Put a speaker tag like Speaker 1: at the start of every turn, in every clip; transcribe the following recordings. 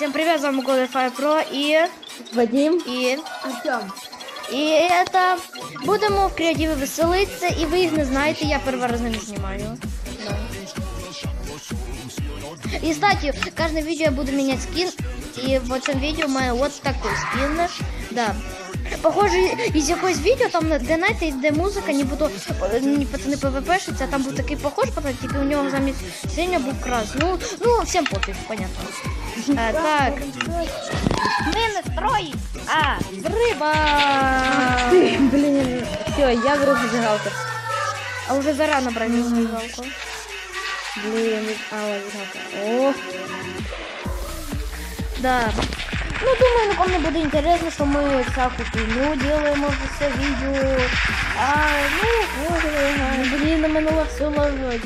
Speaker 1: Всем привет, с вами Godify Pro и...
Speaker 2: Вадим.
Speaker 1: и...
Speaker 2: Артем.
Speaker 1: І это... Будемо в креативі веселитися, і ви їх не знаєте, я перший раз ними знімаю. И, кстати, каждое видео я буду менять скин, и в этом видео у меня вот такой скин, да. Похоже, із якогось відео, там де знаєте, де музика, не буду не пацани ПВПшиться, а там був такий похож, пацан, тільки у нього замість синя був крас. Ну, ну, всім пофіг, понятно. А, так. Ми не строї, а риба.
Speaker 2: Ты, блин, все, я беру зажигалку.
Speaker 1: А уже зарано брали зажигалку.
Speaker 2: Блин, а, зажигалка. О,
Speaker 1: Да. Ну, думаю, никому не буде інтересно, що ми всяку фігню делаємо в це відео. А, ну, блін, на минуло все ложить.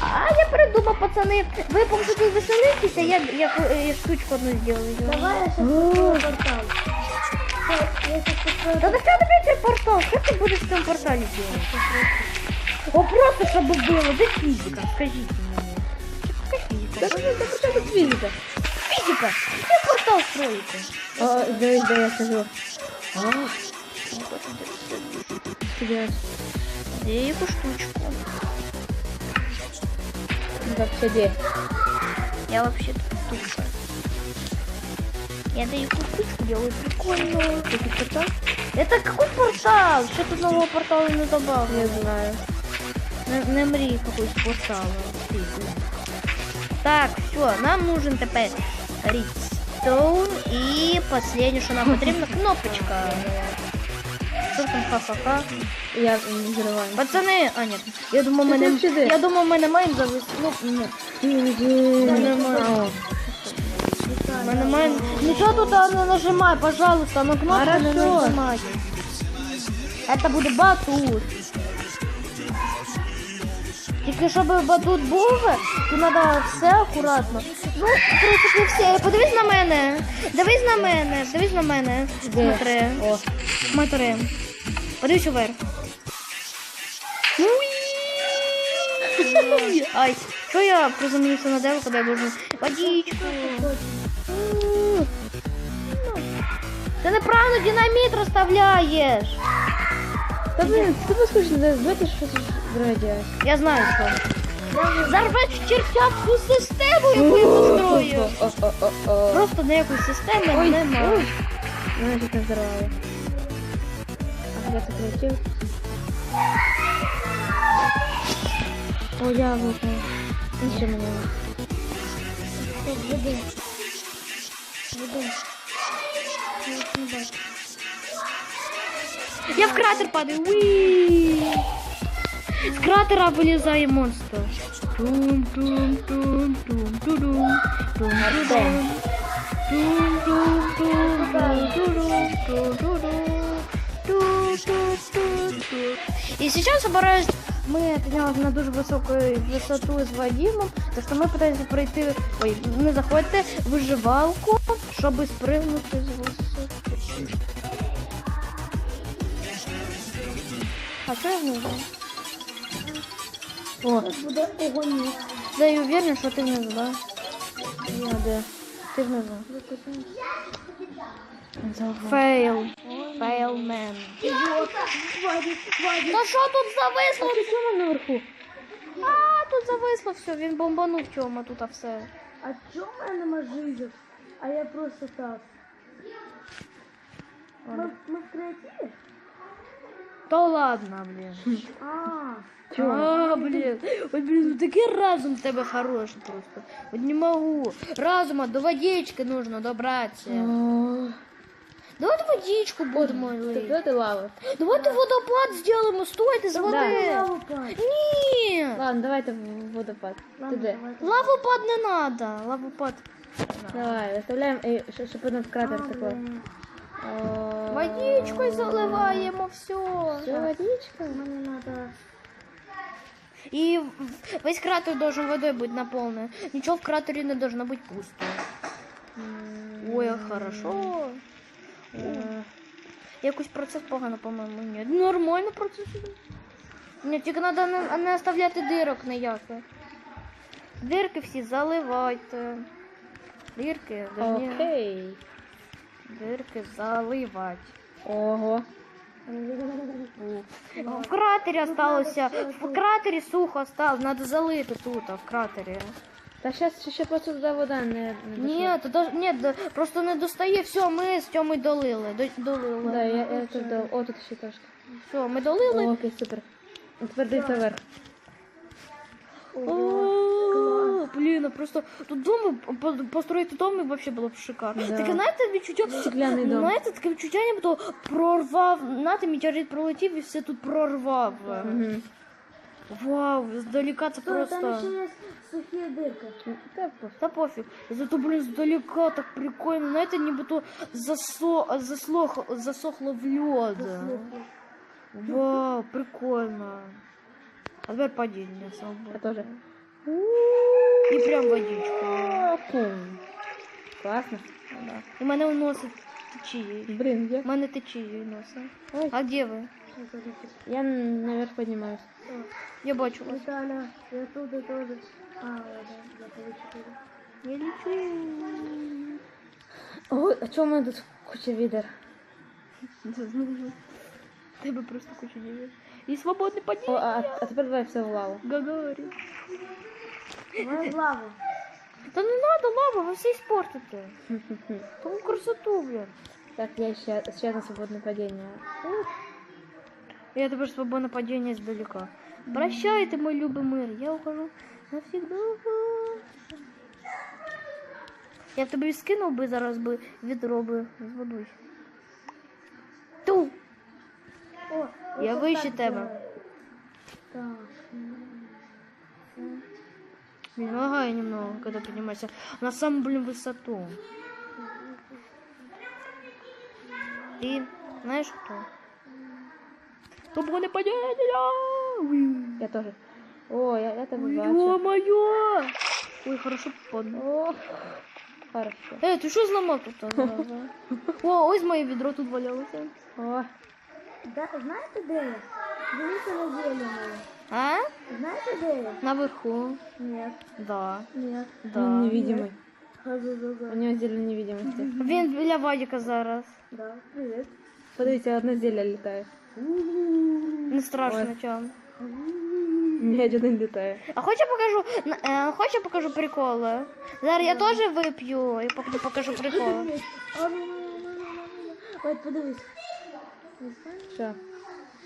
Speaker 1: А я придумав, пацани, ви поки тут веселитеся, я, я, я штучку одну зроблю.
Speaker 2: давай я сейчас портал.
Speaker 1: Та до чого тобі цей портал? Що ти будеш в цьому порталі робити? О, просто щоб було, де фізика, скажіть мені. Яка
Speaker 2: Да,
Speaker 1: фізика?
Speaker 2: да, да, да, да, физика.
Speaker 1: Фізика! Де портал строїте?
Speaker 2: О, дивись, де я сижу. А, тебе.
Speaker 1: Де яку штучку?
Speaker 2: Ну так, сиди.
Speaker 1: Я вообще тут туша. Я даю кукушку, делаю прикольно. Это портал? Это какой портал? Что тут нового портала не добавил?
Speaker 2: Не знаю.
Speaker 1: Не, не мрій какой-то портал. Так, все, нам нужен теперь редстоун и последнее, что нам потрібно, кнопочка. Що ж там ха-ха-ха?
Speaker 2: Я не взрываю.
Speaker 1: Пацани, а нет, я думав,
Speaker 2: Ти
Speaker 1: мене,
Speaker 2: тут сиди.
Speaker 1: я думав, мене маємо завести. Ну, ні. Нормально. Мене має... Нічого тут не нажимай, пожалуйста, на кнопку не
Speaker 2: Хорошо.
Speaker 1: нажимай. Это буде батут. Тільки щоб батут був, то треба все акуратно. Ну, в принципі, все. Подивись на мене. Дивись на мене. Дивись на мене. Смотри.
Speaker 2: О,
Speaker 1: Смотри. Подивись уверх. Ай, що я приземлився на дерево, коли я должен водичку? Ти неправильно динаміт розставляєш.
Speaker 2: да блин, ты послушай, да, давайте что-то взрывать делать.
Speaker 1: Я знаю, що. Зарвеш чертя всю систему, яку я построю.
Speaker 2: О, о, о, о.
Speaker 1: Просто ніякої системи
Speaker 2: Ой,
Speaker 1: немає.
Speaker 2: ой. Ну, я чуть не взорвала. А когда ты крутил? О, яблоко. Еще мне.
Speaker 1: Веди. Веди. Я не бачу. Я в кратер падаю. Уи! З кратера вилізає монстр. Тум тум тум тум. Тум. Тум тум. И сейчас собираюсь мы поднялись на дуже високу висоту з Вадимом, так що ми пытаемся пройти, ой, не заходьте, виживалку, щоб спригнути з висоти. А що я Буде огонь. Да, я уверен, що ти внизу, да?
Speaker 2: я, да.
Speaker 1: Ти внизу. Фейл. Фейл мен. Та що тут зависло?
Speaker 2: Почему наверху?
Speaker 1: А, тут зависло все, він бомбанув чому тут а все.
Speaker 2: А чому мене нема жизнь? А я просто так. Ми, ми в креативі?
Speaker 1: То ладно, блін.
Speaker 2: А,
Speaker 1: А, блін. Ой, блін, ну такий разум в тебе хороший просто. От не можу. Разума, до водички нужно добратися. Давайте водичку будемо лити.
Speaker 2: Тогда ты лава.
Speaker 1: Давайте водопад зробимо, стойте з води. Ні.
Speaker 2: Ладно, давай ты в водопад. Ты где?
Speaker 1: Лавопад не надо. Лавопад.
Speaker 2: Давай, оставляем, э, чтобы над кратер такой.
Speaker 1: Водичкою заливаємо все.
Speaker 2: Все, водичка.
Speaker 1: Мне надо. И весь кратер должен водой быть наполнен. Ничего в кратере не должно быть пусто. Ой, а хорошо. О. Якось процес погано, по-моєму, ні. Нормально процес. іде. Ні, тільки треба не, не оставляти дирок ніяких. Дирки всі заливайте. Дирки, должны
Speaker 2: Окей.
Speaker 1: дирки заливати.
Speaker 2: Ого.
Speaker 1: В кратері осталося, в кратері сухо осталось, надо залити тут, а в кратері.
Speaker 2: Та сейчас ще просто туди вода не, не.
Speaker 1: Ні, ні, да- просто не достає, все, ми з Тьомою долили, до- долили.
Speaker 2: Да, я, я тут дав. О, тут ще трошки.
Speaker 1: Все, ми долили.
Speaker 2: О, окей, супер. Дивіться вверх.
Speaker 1: О, блін, а просто тут дом, по- построїти дом і вообще було б шикарно.
Speaker 2: Да.
Speaker 1: Таке, знаєте, відчуття,
Speaker 2: Стекляний дом.
Speaker 1: знаєте, таке відчуття, ніби прорвав, знаєте, метеорит пролетів і все тут прорвав.
Speaker 2: Угу.
Speaker 1: Вау, здалека це
Speaker 3: Там
Speaker 1: просто...
Speaker 3: ще є сухі дирки.
Speaker 2: Та пофіг.
Speaker 1: Да пофиг. Зато, блин, сдалека так прикольно. Знаете, нібито засо... заслох... засохло в лед. Вау, прикольно. А теперь падение
Speaker 2: Я
Speaker 1: свободно.
Speaker 2: теж.
Speaker 1: І прям водичка.
Speaker 2: Пум. Класно.
Speaker 1: Да. І мене уносить течією.
Speaker 2: Блін, я...
Speaker 1: Мене течією носить.
Speaker 2: Ой.
Speaker 1: А де ви?
Speaker 2: Я наверх піднімаюсь.
Speaker 1: Я бачу вас.
Speaker 3: Віталя, я туди теж. А, ладно, я получила.
Speaker 1: Я лечу.
Speaker 2: Ой, а чому у мене тут куча відер?
Speaker 1: Тебе просто куча дівів. І свободне
Speaker 2: О,
Speaker 1: падіння.
Speaker 2: а, а тепер давай все в лаву.
Speaker 1: Гагарі.
Speaker 3: Ми в лаву.
Speaker 1: Та не надо лава, ви все испортите. Тому красоту, блін.
Speaker 2: Так, я ще, ще на свободне падіння.
Speaker 1: Я тепер свободне падіння здалека. Прощайте, мой любий мир, я ухожу навсегда. Я б тобі скинув би зараз би відро би з водою. Ту!
Speaker 3: О,
Speaker 1: Я
Speaker 3: ось
Speaker 1: вище
Speaker 3: так
Speaker 1: тебе.
Speaker 3: делаю. Так.
Speaker 1: Блин, лагаю немного, когда поднимаешься на самую, блин, высоту. И знаешь кто? Свободное падение!
Speaker 2: Я теж. О, я, я тебе бачу.
Speaker 1: Ё-моё! Ой, хорошо попадно.
Speaker 2: О, хорошо.
Speaker 1: Эй, ты что сломал тут? зараза? О, ось моє відро тут валялося.
Speaker 2: О,
Speaker 3: Да, знаєте, де я? Дивіться на зелені.
Speaker 1: А?
Speaker 3: Знаєте, де я?
Speaker 1: Наверху.
Speaker 3: Ні.
Speaker 1: Да.
Speaker 3: Ні.
Speaker 1: Да.
Speaker 2: він невидимий. У
Speaker 3: Га-га-га-га.
Speaker 2: нього зілля невидимості.
Speaker 1: Він біля Вадіка зараз.
Speaker 3: Да, привіт.
Speaker 2: Подивіться, одне зілля літає.
Speaker 1: Не страшно
Speaker 2: Ой.
Speaker 1: нічого.
Speaker 2: М'яч один літає.
Speaker 1: А хоч я покажу, на- е, хоч я покажу приколи? Зараз я теж вип'ю і пок- покажу приколи.
Speaker 3: А, ну, ну, ну, ну, ну, ну. Ой, подивись.
Speaker 2: Що?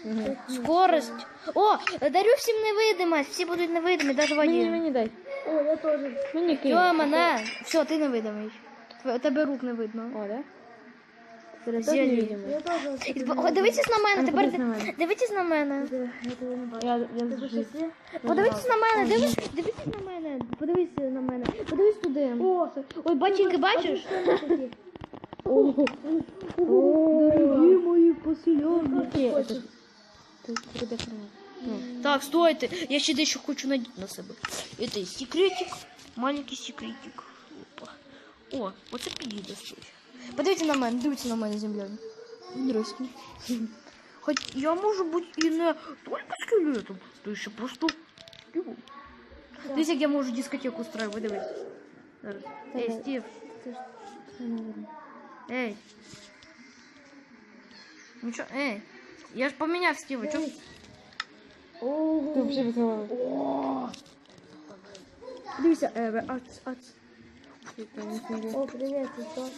Speaker 2: Угу.
Speaker 1: Скорость. О, дарю всім невидимость. Всі будуть невидимі, навіть
Speaker 2: Мені,
Speaker 1: воді.
Speaker 2: мені дай.
Speaker 3: О, я теж.
Speaker 2: Мені кинь.
Speaker 1: Мене. Все, ти невидимий. Тебе рук не видно.
Speaker 2: О, да?
Speaker 1: Зелень.
Speaker 2: невидимий.
Speaker 3: Я теж.
Speaker 1: І тепер- о, Дивіться на мене,
Speaker 2: Ну,
Speaker 1: тепер
Speaker 2: подивись на мене.
Speaker 1: дивіться на мене.
Speaker 3: Я тебе не бачу.
Speaker 2: Я, я
Speaker 3: Тебе
Speaker 2: зжив.
Speaker 3: щось є?
Speaker 1: Подивіться на мене, дивись, дивіться на мене. Подивіться на мене. Подивись туди.
Speaker 3: О,
Speaker 1: Ой, бачинки, бачиш? Дорогі мої поселенці.
Speaker 2: Окей, это- Ти куди храниш?
Speaker 1: Так, стойте, я ще дещо хочу надіти на себе. Это секретик, маленький секретик. Опа. О, оце підійде стоїть. Подивіться на мене, дивіться на мене, земляни. Здрасте. Хоч я можу бути і не тільки скелетом, то ще просто скелетом. Дивіться, як я можу дискотеку устраивать, дивись. Зараз. Ей, Стив, ей. Ну чо, ей. Я ж поміняв Стива, чо?
Speaker 3: Ого.
Speaker 2: Ти взагалі без голови.
Speaker 1: Дивіться, е, ац, ац.
Speaker 3: О, привіт, це хто?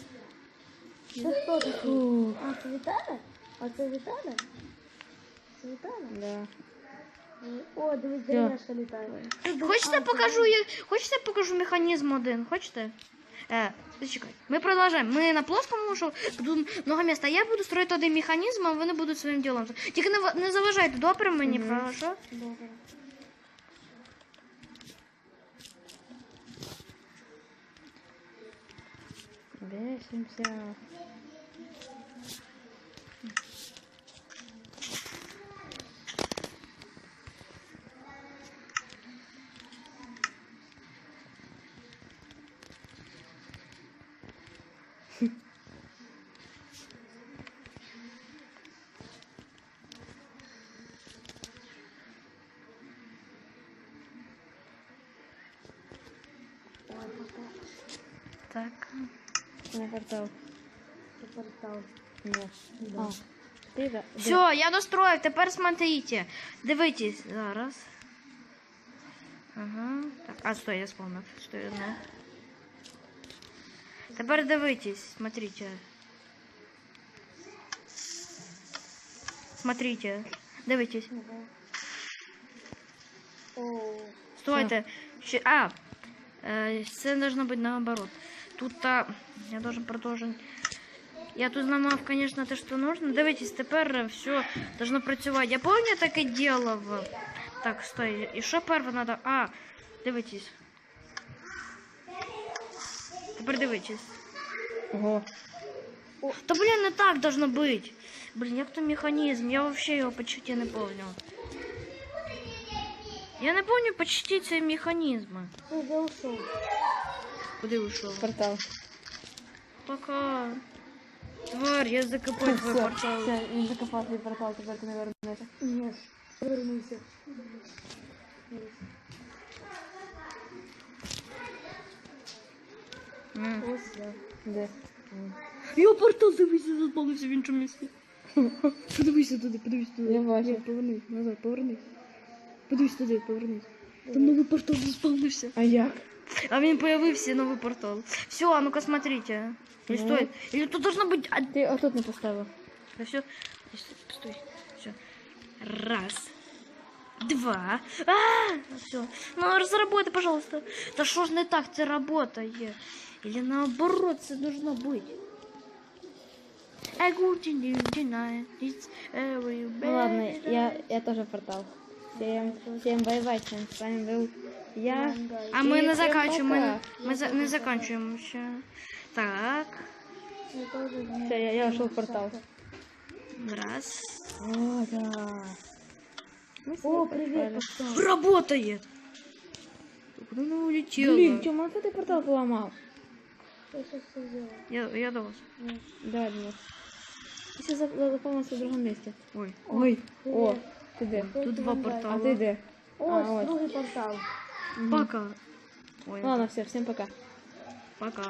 Speaker 3: Це хто такий?
Speaker 2: Фу.
Speaker 3: А, це Віталя? А це Віталя? Це Віталя?
Speaker 2: Да.
Speaker 3: О, дивись,
Speaker 2: Я.
Speaker 3: дерев'яшка літає.
Speaker 1: Хочете покажу, я... Хочете покажу механізм один? Хочете? Е, зачекай. Ми продовжуємо. Ми на плоскому, що тут много места. Я буду строїти один механізм, а вони будуть своїм ділом. Тільки не, ва- не заважайте, добре мені, хорошо?
Speaker 3: Добре.
Speaker 2: Бесимся.
Speaker 1: Так.
Speaker 2: На портал. На портал. Ні.
Speaker 1: Все, я настроїв, тепер смотрите. Дивитесь зараз. Ага. Так, а стой, я вспомнив, що я знаю. Тепер дивитесь, смотрите. Смотрите.
Speaker 3: О,
Speaker 1: Стойте. Ще- А, це должно быть наоборот. Тут а, я должен продолжить. Я тут зламав, конечно, те, що нужно. Дивитесь, тепер все должно працювати. Я помню таке делав. Так, стой. І що перше надо? А, дивитесь. Тепер дивитесь.
Speaker 2: Ого.
Speaker 1: Та блін, не так должно бути. Блін, як то механізм? Я вообще його почти не помню. Я не помню почти цей механізм.
Speaker 3: ну де ушов?
Speaker 1: Куди ушов?
Speaker 2: Портал.
Speaker 1: Пока. Тварь, я закопаю твой
Speaker 2: Все,
Speaker 1: портал.
Speaker 2: все, він закопав свій портал, тепер ти не вернешся.
Speaker 3: Ні. Повернуся. Ось я.
Speaker 2: Де?
Speaker 1: Я портал дивися, заспавнився в іншому місці. Подивися туди, подивися туди.
Speaker 2: Я бачу.
Speaker 1: Ні, Повернись, назад, повернись. Подивись туди, повернись. Там новий портал заспавнився.
Speaker 2: А як?
Speaker 1: А він появився новий портал. Все, а ну-ка смотрите. Не
Speaker 2: Ну.
Speaker 1: стоит. Или тут должно быть... а,
Speaker 2: Ти отут не поставив.
Speaker 1: Да все. Стой. Все. Раз. Два. А, все. Ну, разработай, пожалуйста. Да что ж не так це работає? Или наоборот, це должно быть. I go to new tonight. It's every
Speaker 2: Ну ладно, я, я тоже портал. Всем, всем бай-бай, всем с вами был я.
Speaker 1: А ми
Speaker 2: І
Speaker 1: не
Speaker 2: всім
Speaker 1: заканчуємо. Ми,
Speaker 2: пока.
Speaker 1: ми за, не заканчуємо ще. Так.
Speaker 3: Я теж не.
Speaker 2: Все, я, я ушел в портал.
Speaker 1: Раз.
Speaker 2: О, да. С
Speaker 3: О,
Speaker 2: поспали.
Speaker 3: портал.
Speaker 1: Работает. Куда она улетела?
Speaker 2: Блин, Тёма, а ты портал поломал?
Speaker 3: Я щас все зробила.
Speaker 1: Я, я до вас.
Speaker 2: Давай, Денис. Ты сейчас запомнился в другом месте.
Speaker 1: Ой.
Speaker 2: Ой, о,
Speaker 3: Привет.
Speaker 2: ты где?
Speaker 1: Тут два
Speaker 2: А
Speaker 1: портала.
Speaker 2: ты где? А, ось.
Speaker 3: другий портал.
Speaker 1: Пока. Ой,
Speaker 2: Ладно, все, всем пока.
Speaker 1: пока.